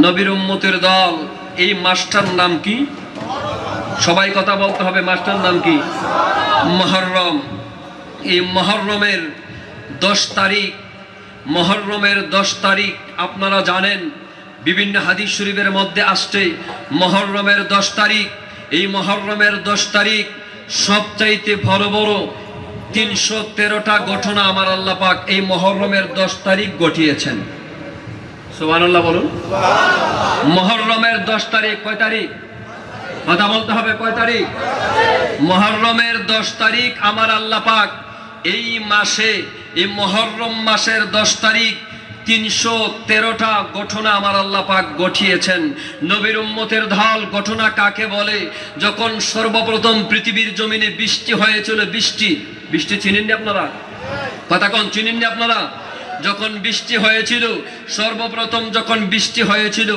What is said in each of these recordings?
নবীর উম্মতের দল, এই মাসটার নাম কি? সবাই কথা বলতে হবে, মাসটার নাম কি? মহরম। এই মহরমের দশ তারিখ, মহরমের দশ তারিখ আপনারা জানেন, বিভিন্ন হাদিস শরীফের মধ্যে আসছে, মহরমের দশ তারিখ, এই মহরমের দশ তারিখ সবচাইতে বড় বড় তিনশো তেরোটা ঘটনা আমার আল্লাহ পাক এই মহরমের দশ তারিখ ঘটিয়েছেন। সুবহানাল্লাহ বলুন। মহরমের দশ তারিখ কয় তারিখ? কথা বলতে হবে, কয় তারিখ? মহরমের দশ তারিখ আমার আল্লাহ পাক। এই মাসে, এই মহরম মাসের দশ তারিখ তিনশো তেরোটা ঘটনা আমার আল্লাহ পাক গঠিয়েছেন। নবীর উম্মতের ঢাল ঘটনা কাকে বলে? যখন সর্বপ্রথম পৃথিবীর জমিনে বৃষ্টি হয়েছিল, বৃষ্টি। বৃষ্টি চিনেননি আপনারা? কথা কন, চিনেননি আপনারা? যখন বৃষ্টি হয়েছিল, সর্বপ্রথম যখন বৃষ্টি হয়েছিল,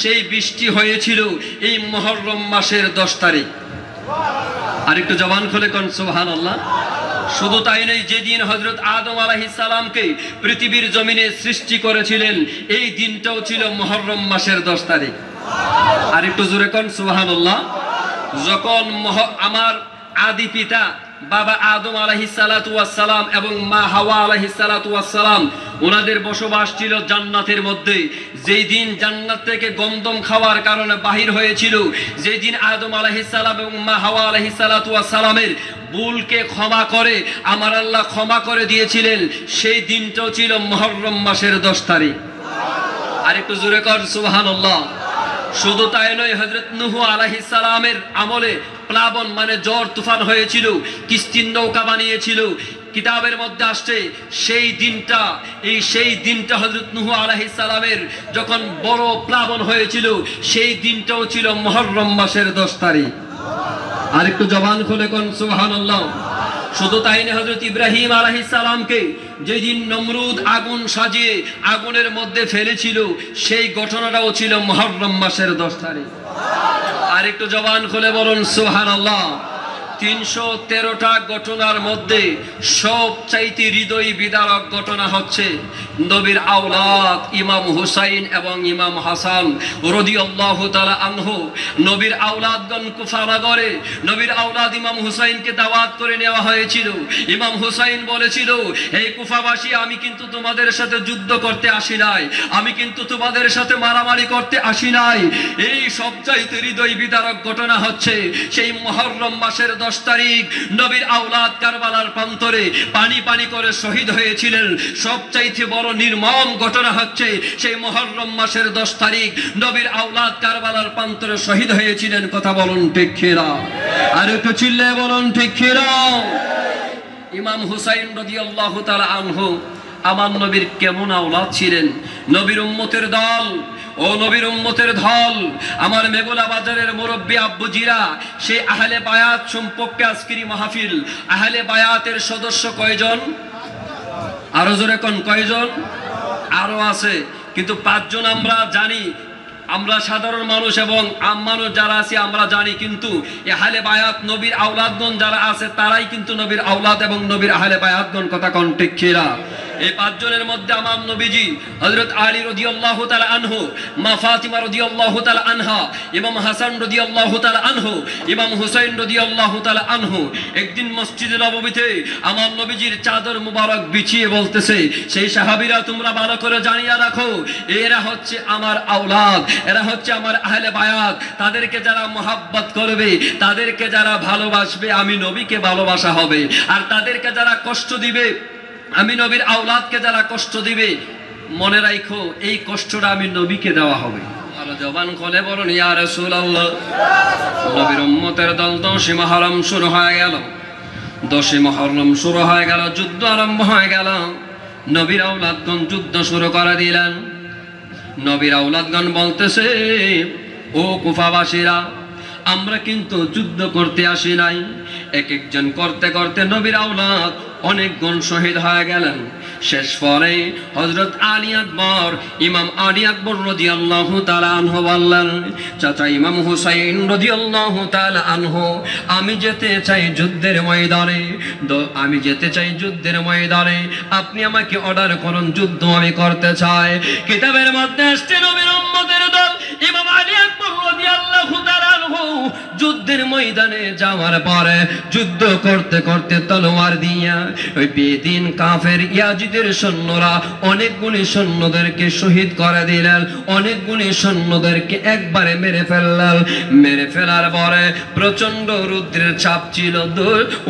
সেই বৃষ্টি হয়েছিল এই মহরম মাসের দশ তারিখ। আর একটু জবান খুলে কোন সুবহান আল্লাহ শুধু তাই নয়, যেদিন হজরত আদম আলাহিসাল্লামকে পৃথিবীর জমিনে সৃষ্টি করেছিলেন, এই দিনটাও ছিল মহরম মাসের দশ তারিখ। আর একটু জোরে কোন সুবহান আল্লাহ যখন আমার আদি পিতা বাবা আদম আলাহি সালাম এবং মা হাওয়া আলাহি সালাম, ওনাদের বসবাস ছিল জান্নাতের মধ্যে। যেই দিন জান্নাত থেকে গমদম খাওয়ার কারণে বাহির হয়েছিল, যেই দিন আদম আলাহি সালাম এবং মা হাওয়া আলাহি সালামের ভুলকে ক্ষমা করে, আমার আল্লাহ ক্ষমা করে দিয়েছিলেন, সেই দিনটাও ছিল মহরম মাসের দশ তারিখ। আরেকটু জোরে কর, সুবহানাল্লাহ। শুধু তাই নয় হজরত নুহু সালামের আমলে প্লাবন মানে জ্বর, তুফান হয়েছিল কিস্তিন নৌকা বানিয়েছিল। কিতাবের মধ্যে আসছে, সেই দিনটা, এই সেই দিনটা হজরত নুহু সালামের যখন বড় প্লাবন হয়েছিল, সেই দিনটাও ছিল মহরম মাসের দশ তারিখ। আর একটু জবান খুলে কোন, সুবহানাল্লাহ। শুধু তাই না হজরত ইব্রাহিম আলাইহিস সালামকে যেদিন নমরুদ আগুন সাজিয়ে আগুনের মধ্যে ফেলেছিল, সেই ঘটনাটাও ছিল মহরম মাসের দশ তারিখ। আর একটু জবান খুলে বলুন, সুবহানাল্লাহ। তিনশো তেরোটা ঘটনার মধ্যে সব চাইতে হৃদয় বিদারক ঘটনা হচ্ছে নবীর আওলাদ ইমাম হুসাইন এবং ইমাম হাসান রদি আল্লাহ তালা আনহু। নবীর আওলাদগণ কুফানগরে, নবীর আওলাদ ইমাম হুসাইনকে দাওয়াত করে নেওয়া হয়েছিল। ইমাম হুসাইন বলেছিল এই কুফাবাসী, আমি কিন্তু তোমাদের সাথে যুদ্ধ করতে আসি নাই। আমি কিন্তু তোমাদের সাথে মারামারি করতে আসি নাই। এই সব চাইতে হৃদয় বিদারক ঘটনা হচ্ছে সেই মহরম মাসের দশ তারিখ নবীর আওলাদ কারবালার প্রান্তরে পানি পানি করে শহীদ হয়েছিলেন। সবচাইতে বড় নির্মম ঘটনা হচ্ছে সেই মহরম মাসের দশ তারিখ নবীর আওলাদ কারবালার প্রান্তরে শহীদ হয়েছিলেন। কথা বলুন ঠিক খেরা আর একটু চিল্লে বলুন ঠিক খেরা ইমাম হুসাইন রাদিয়াল্লাহু তাআলা আনহু, আমার নবীর কেমন আওলাদ ছিলেন? নবীর উম্মতের দল ও নবীর উম্মতের ধল, আমার মেঘলা বাজারের মুরব্বী আব্বু জিরা সেই আহলে বায়াত সম্পর্কে আজকেরই মাহফিল। আহলে বায়াতের সদস্য কয়জন? আরও জোরে কন, কয়জন? আরও আছে, কিন্তু পাঁচজন আমরা জানি আমরা সাধারণ মানুষ এবং আম মানুষ যারা আছি, আমরা জানি কিন্তু আহলে বায়াত নবীর আওলাদগণ যারা আছে, তারাই কিন্তু নবীর আওলাদ এবং নবীর আহলে বায়াতগণ। কথা কন ঠিক খেরা এই পাঁচজনের মধ্যে আমার নবীজি হযরত আলী রাদিয়াল্লাহু তাআলা আনহু, মা ফাতিমা রাদিয়াল্লাহু তাআলা আনহা, ইমাম হাসান রাদিয়াল্লাহু তাআলা আনহু, ইমাম হুসাইন রাদিয়াল্লাহু তাআলা আনহু। একদিন মসজিদে নববীতে আমার নবীজির চাদর মুবারক বিছিয়ে বলতেছে, সেই সাহাবিরা তোমরা ভালো করে জানিয়ে রাখো, এরা হচ্ছে আমার আওলাদ এরা হচ্ছে আমার আহলে বায়াত। তাদেরকে যারা মোহাব্বত করবে, তাদেরকে যারা ভালোবাসবে, আমি নবীকে ভালোবাসা হবে। আর তাদেরকে যারা কষ্ট দিবে, আমি নবীর আওলাদকে যারা কষ্ট দিবে, মনে রাখো এই কষ্টটা আমি নবীকে দেওয়া হবে। জবান রাসূলুল্লাহ। নবীর দল শুরু হয়ে গেল। শুরু হয়ে গেল, যুদ্ধ আরম্ভ হয়ে গেল। নবীর যুদ্ধ শুরু করে দিলেন। নবীর আউলাদগণ বলতেছে, ও কুফাবাসীরা, আমরা কিন্তু যুদ্ধ করতে আসি নাই। এক একজন করতে করতে নবীর আউলাদ অনেকগণ শহীদ হয়ে গেলেন। শেষ পরে হজরত আলী আকবর, ইমাম আলী আকবর রদি আল্লাহ আনহু বললেন, চাচা ইমাম হুসাইন রদি আল্লাহ আনহু, আমি যেতে চাই যুদ্ধের ময়দানে। আমি যেতে চাই যুদ্ধের ময়দানে। আপনি আমাকে অর্ডার করুন, যুদ্ধ আমি করতে চাই। কিতাবের মধ্যে আসছে নবীর উম্মতের দল ময়দানে যাওয়ার পরে যুদ্ধ করতে করতে তলোয়ার দিয়া ওই বেদিন কাফের ইয়াজিদের সৈন্যরা অনেকগুলি সৈন্যদেরকে শহীদ করে দিলেন অনেকগুলি সৈন্যদেরকে একবারে মেরে ফেললেন। মেরে ফেলার পরে প্রচণ্ড রুদ্রের চাপ ছিল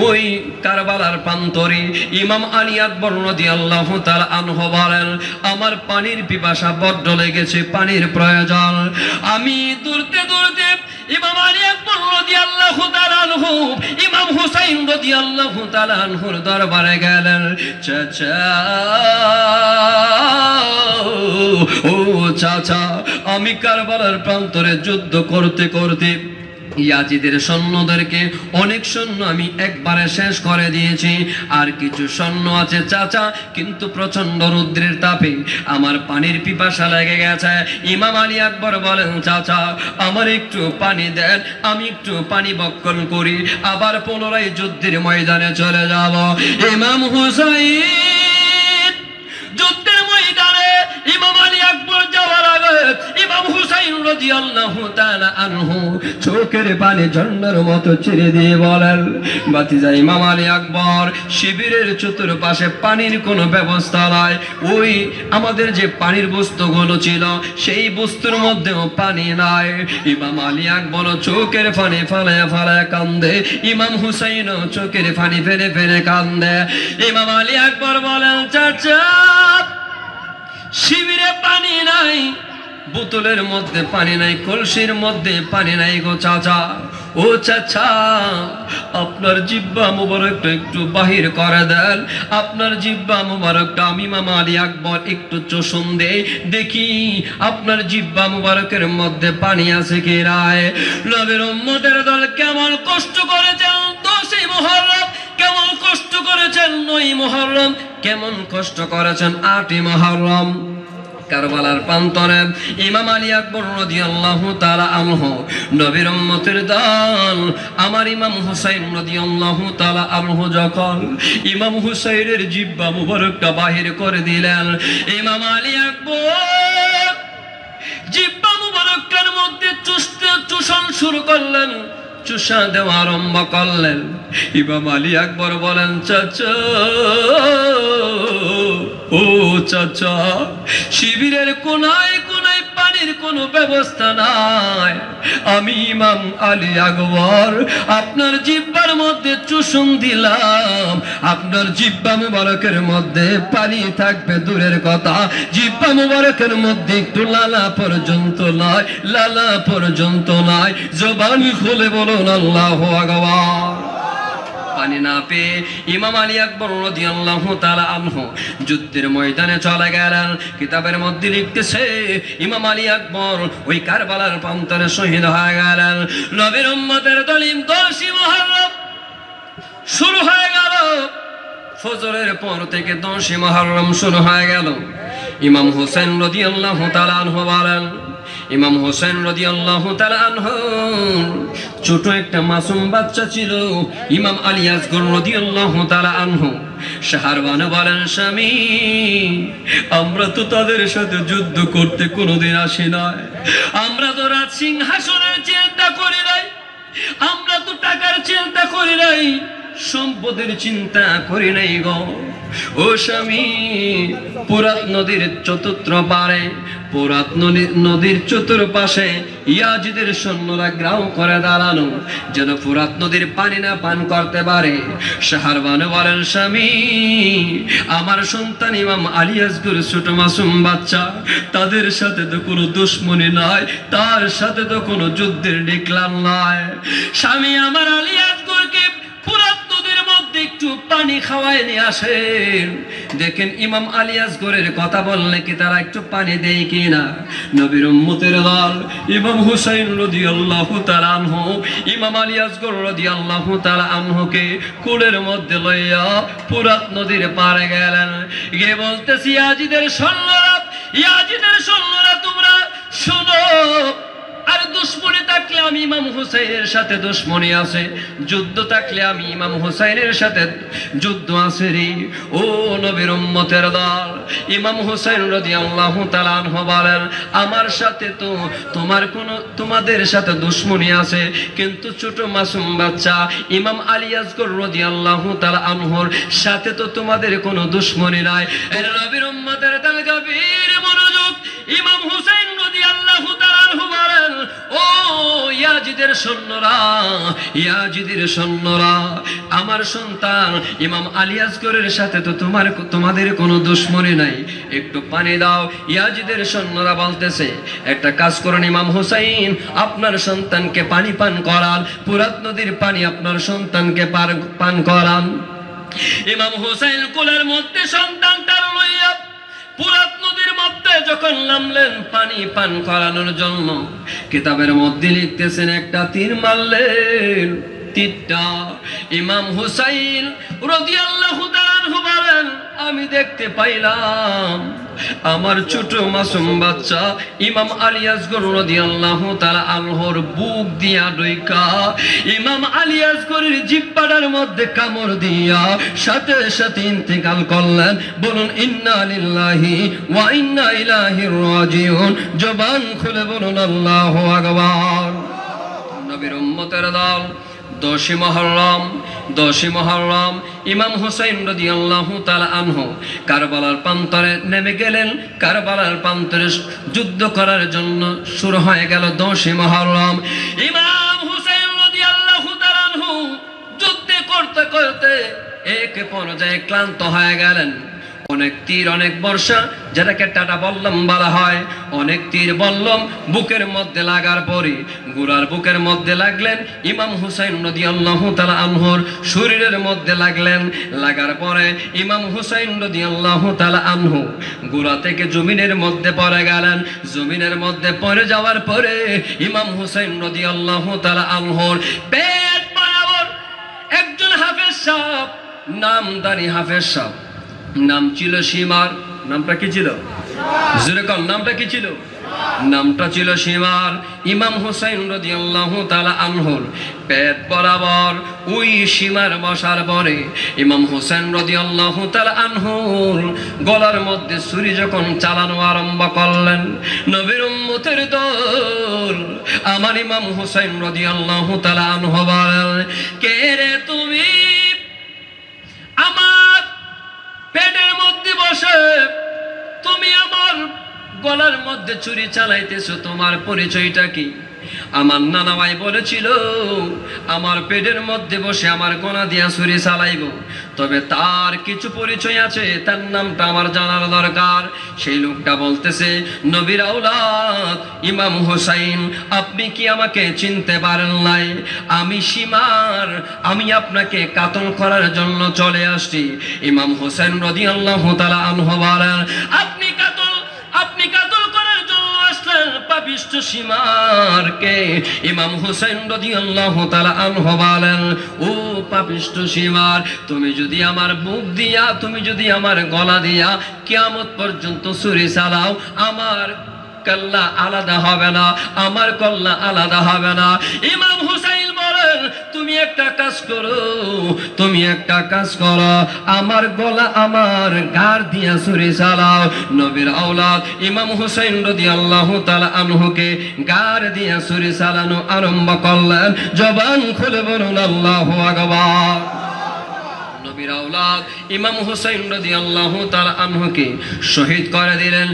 ওই কারবালার প্রান্তরে ইমাম আলী আকবর নদী আল্লাহ তার আনহ বলেন, আমার পানির পিপাসা বড্ড লেগেছে, পানির প্রয়োজন। আমি দূরতে দূরতে ইমাম আলী আকবর রাদিয়াল্লাহু তাআলা আনহু, ইমাম হুসাইন রাদিয়াল্লাহু তাআলা আনহুর দরবারে গেলেন চাচা ও চাচা আমি কারবালার প্রান্তরে যুদ্ধ করতে করতে ইয়াজিদের সৈন্যদেরকে অনেক সৈন্য আমি একবারে শেষ করে দিয়েছি। আর কিছু সৈন্য আছে চাচা, কিন্তু প্রচণ্ড রুদ্রের তাপে আমার পানির পিপাসা লেগে গেছে। ইমাম আলী আকবর বলেন, চাচা, আমার একটু পানি দেন, আমি একটু পানি বক্ষণ করি, আবার পুনরায় যুদ্ধের ময়দানে চলে যাব। ইমাম হুসাইন চোখের পানি ঝর্ণার মতো ছেড়ে দিয়ে বলেন আকবর, শিবিরের পানির কোনো ব্যবস্থা নাই। ওই আমাদের যে পানির বস্তুগুলো ছিল, সেই বস্তুর মধ্যেও পানি নাই। ইমাম আলী আকবর চোখের পানি ফালায় ফালায় কান্দে। ইমাম হুসাইন চোখের পানি ফেলে ফেলে কান্দে। ইমাম আলী আকবর বলেন, চাচা, শিবিরে পানি নাই। বোতলের মধ্যে পানি নাই, কলসির মধ্যে পানি নাই গো চাচা। ও চাচা, আপনার জিব্বা মুবারকটা একটু বাহির করে দেন। আপনার জিব্বা মুবারকটা আমি মামা আলী আকবর একটু চোষণ দেখি আপনার জিব্বা মুবারকের মধ্যে পানি আছে কি রায় নবীর উম্মতের দল কেমন কষ্ট করেছেন? দোষী মহরম কেমন কষ্ট করেছেন? নই মহরম কেমন কষ্ট করেছেন? আটই মহরম কারবালার প্রান্তরে ইমাম আলী আকবর রাদিয়াল্লাহু তাআলা আনহু, নবীর উম্মতের দল, আমার ইমাম হুসাইন রাদিয়াল্লাহু তাআলা আনহু যখন ইমাম হুসাইনের জিব্বা মুবারকটা বাহির করে দিলেন, ইমাম আলী আকবর জিব্বা মুবারকটার মধ্যে চুষতে চুষণ শুরু করলেন, চুষা দেওয়া আরম্ভ করলেন। ইমাম আলী আকবর বলেন, চাচা ও চাচা, শিবিরের কোনায় কোনায় পানির কোনো ব্যবস্থা নাই। আমি ইমাম আলী আকবর, আপনার জিব্বার মধ্যে চুষুন দিলাম। আপনার জিব্বা মুবারকের মধ্যে পানি থাকবে, দূরের কথা। জিব্বা মুবারকের মধ্যে একটু লালা পর্যন্ত নয়, লালা পর্যন্ত নয়। জবানি খুলে বলুন, আল্লাহ আকবার। পানি না পেয়ে ইমাম আলী আকবর রাদিয়াল্লাহু তাআলা আনহু যুদ্ধের ময়দানে চলে গেলেন। কিতাবের মধ্যে লিখতেছে, ইমাম আলী আকবর ওই কারবালার প্রান্তরে শহীদ হয়ে গেলেন। নবীর উম্মতের দলিম দশই মুহররম শুরু হয়ে গেল। ফজরের পর থেকে দশই মহারম শুরু হয়ে গেল। ইমাম হোসেন রাদিয়াল্লাহু তাআলা আনহু বলেন ইমাম হোসেন তাআলা আনহু, ছোট একটা মাসুম বাচ্চা ছিল, ইমাম আলী আসগর রাদিয়াল্লাহু তাআলা আনহু। শাহরবান স্বামী, আমরা তো তাদের সাথে যুদ্ধ করতে কোনোদিন আসি নাই। আমরা তো রাজ সিংহাসনের চিন্তা করি নাই। আমরা তো টাকার চিন্তা করি নাই। সম্পদের চিন্তা করি নাই গো। ও স্বামী, পুরাত নদীর চতুর্থ পারে, পুরাত নদী- নদীর চতুর্পাশে ইয়াজিদের সৈন্যরা গ্রাম করে দাঁড়ানো, যেন ফুরাত নদীর পানি না পান করতে পারে। শাহরবান বলেন, স্বামী, আমার সন্তান ইমাম আলী আসগুর ছোট মাসুম বাচ্চা, তাদের সাথে তো কোনো দুশ্মনী নয় তার সাথে তো কোনো যুদ্ধের ডিক্লান নয় স্বামী, আমার আলী আসগুরকে মধ্যে একটু পানি খাওয়ায় নিয়ে আসেন দেখেন ইমাম আলী আসগরের কথা বললে কি তারা একটু পানি দেয় কিনা? নবীর উম্মতের দল, ইমাম হুসাইন রাদিয়াল্লাহু তাআলা আনহু, ইমাম আলী আসগর রাদিয়াল্লাহু তাআলা আনহুকে কুলের মধ্যে লইয়া পুরাত নদীর পারে গেলেন। গিয়ে বলতেছি, ইয়াজিদের সৈন্যরা ইয়াজিদের সৈন্যরা তোমরা শোনো। দুশ্মনী থাকলে আমি ইমাম হুসাইনের সাথে দুশ্মনী আছে। যুদ্ধ থাকলে আমি ইমাম হুসাইনের সাথে যুদ্ধ আছে রে। ও নবীর উম্মতের দল, ইমাম হুসাইন রাদিয়াল্লাহু তাআলা আনহু বলেন, আমার সাথে তো তোমার কোনো, তোমাদের সাথে দুশ্মনী আছে। কিন্তু ছোট মাসুম বাচ্চা ইমাম আলী আসগর রাদিয়াল্লাহু তাআলা আনহুর সাথে তো তোমাদের কোনো দুশ্মনী নাই। নবীর উম্মতের দল গভীর সন্তান একটু কাজ করুন ইমাম হুসাইন, আপনার সন্তানকে পানি পান করান, পুরাত নদীর পানি আপনার সন্তানকে পান করান। ইমাম হুসাইন কুলের মধ্যে সন্তানটার লইয়া পুরাত মধ্যে যখন নামলেন পানি পান করানোর জন্য, কিতাবের মধ্যে লিখতেছেন একটা তীর মারলেন। তীরটা ইমাম হুসাইন রাদিয়াল্লাহু তাআলা আমি দেখতে পাইলাম। আমার ছোট মাসুম বাচ্চা ইমাম আলী আসগর রাদিয়াল্লাহু তাআলা আনহুর বুক দিয়া ডইকা, ইমাম আলী আসগরের জিহ্বাটার মধ্যে কামড় দিয়া সাথে সাথে ইন্তেকাল করলেন। বলুন, ইন্না লিল্লাহি ওয়া ইন্না ইলাইহি রাজিউন। জবান খুলে বলুন, আল্লাহু আকবার। নবীর উম্মতের দল দশই মহরম দশই মহরম, ইমাম হুসাইন রাদিয়াল্লাহু তাআলা আনহু, কারবালার প্রান্তরে নেমে গেলেন। কারবালার প্রান্তরে যুদ্ধ করার জন্য শুরু হয়ে গেল দশই মহরম। ইমাম হুসাইন রাদিয়াল্লাহু তাআলা আনহু যুদ্ধে করতে করতে এক পর্যায়ে ক্লান্ত হয়ে গেলেন। অনেক তীর, অনেক বর্ষা, যেটাকে টাটা বললাম বলা হয়। অনেক তীর বললাম বুকের মধ্যে লাগার পরে গুড়ার বুকের মধ্যে লাগলেন ইমাম হুসাইন নদী আল্লাহ তালা আনহর শরীরের মধ্যে লাগলেন। লাগার পরে ইমাম হুসাইন নদী আল্লাহ তালা আনহু গুড়া থেকে জমিনের মধ্যে পড়ে গেলেন। জমিনের মধ্যে পড়ে যাওয়ার পরে ইমাম হুসাইন নদী আল্লাহ তালা আনহর পেট বরাবর একজন হাফেজ সাহ নামদারি হাফেজ সাহ নাম ছিল সীমার। নামটা কি ছিল? যেরকম নামটা কি ছিল? নামটা ছিল সীমার। ইমাম হুসাইন রাদিয়াল্লাহু তালা আনহুর। পেট বরাবর ওই সীমার বসার পরে ইমাম হুসাইন রাদিয়াল্লাহু তালা আনহুর গলার মধ্যে ছুরি যখন চালানো আরম্ভ করলেন, নবীর উম্মতের দল আমার ইমাম হুসাইন রাদিয়াল্লাহু তাআলা আনহু বলেন, কে রে তুমি আমার পেটের মধ্যে বসে তুমি আমার গলার মধ্যে চুরি চালাইতেছো তোমার পরিচয়টা কি? আমার নানা ভাই বলেছিল, আমার পেটের মধ্যে বসে আমার গোনা দিয়া ছুরি চালাইব। তবে তার কিছু পরিচয় আছে, তার নামটা আমার জানার দরকার। সেই লোকটা বলতেছে, নবীর আউলাদ ইমাম হোসাইন, আপনি কি আমাকে চিনতে পারেন নাই? আমি সীমার, আমি আপনাকে কাতল করার জন্য চলে আসছি। ইমাম হোসেন রদি আল্লাহ তালা আনহু বলেন, আপনি কাতল আপনি কাতল করার জন্য আসলেন সীমারকে ইমাম বলেন, ও পাপিষ্ট সীমার, তুমি যদি আমার বুক দিয়া, তুমি যদি আমার গলা দিয়া কিয়ামত পর্যন্ত ছুরি চালাও, আমার কল্লা আলাদা হবে না, আমার কল্লা আলাদা হবে না। ইমাম একটা কাজ করো, তুমি একটা কাজ করো, আমার গলা আমার দিয়া চালাও। নবীর আওলাদ ইমাম হুসাইন রদি আল্লাহ তালা আনহুকে দিয়া চালানো আরম্ভ করলেন। জবান খুলে বলুন, আল্লাহ আকবার। নবীর আওলাদ ইমাম হুসাইন রাদিয়াল্লাহু তাআলা আনহুকে শহীদ করে দিলেন।